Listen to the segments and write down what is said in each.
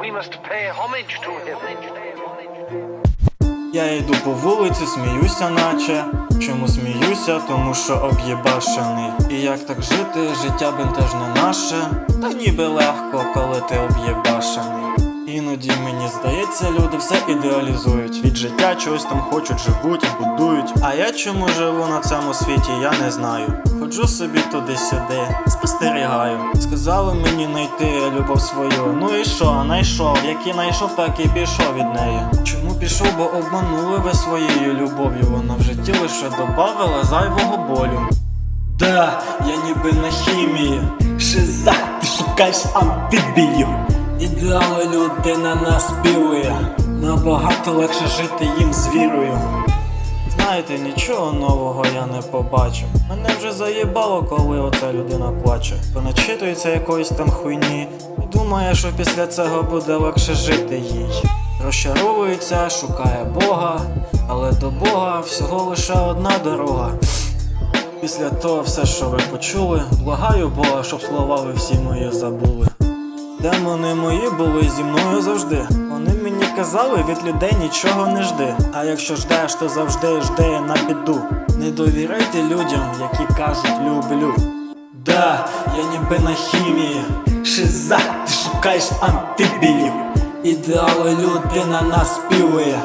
we must pay homage to him. Я йду по вулиці, сміюся, наче. Чому сміюся? Тому що об'єбашений. І як так жити, життя бентежне наше. Та ніби легко, коли ти об'єбашений. Іноді мені здається, люди все ідеалізують. Від життя чогось там хочуть, живуть, будують. А я чому живу на цьому світі, я не знаю. Ходжу собі туди-сюди, спостерігаю. Сказали мені знайти любов свою. Ну і що, найшов, як і найшов, так і пішов від неї. Чому пішов, бо обманули ви своєю любов'ю. Вона в житті лише добавила зайвого болю. Да, я ніби на хімії. Шиза, ти шукаєш амфібію. Ідеали людина наспівує. Набагато легше жити їм з вірою. Знаєте, нічого нового я не побачив. Мене вже заєбало, коли оця людина плаче. Поначитується якоїсь там хуйні і думає, що після цього буде легше жити їй. Розчаровується, шукає Бога, але до Бога всього лише одна дорога. Після того все, що ви почули, благаю Бога, щоб слова ви всі мої забули. Демони мої були зі мною завжди. Вони казали, від людей нічого не жди. А якщо ждеш, то завжди жди на біду. Не довіряйте людям, які кажуть люблю. Да, я ніби на хімії. Шиза, ти шукаєш амфібію. Ідеали людина наспівує.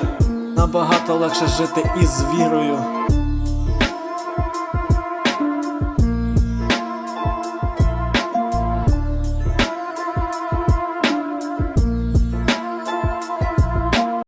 Набагато легше жити із вірою.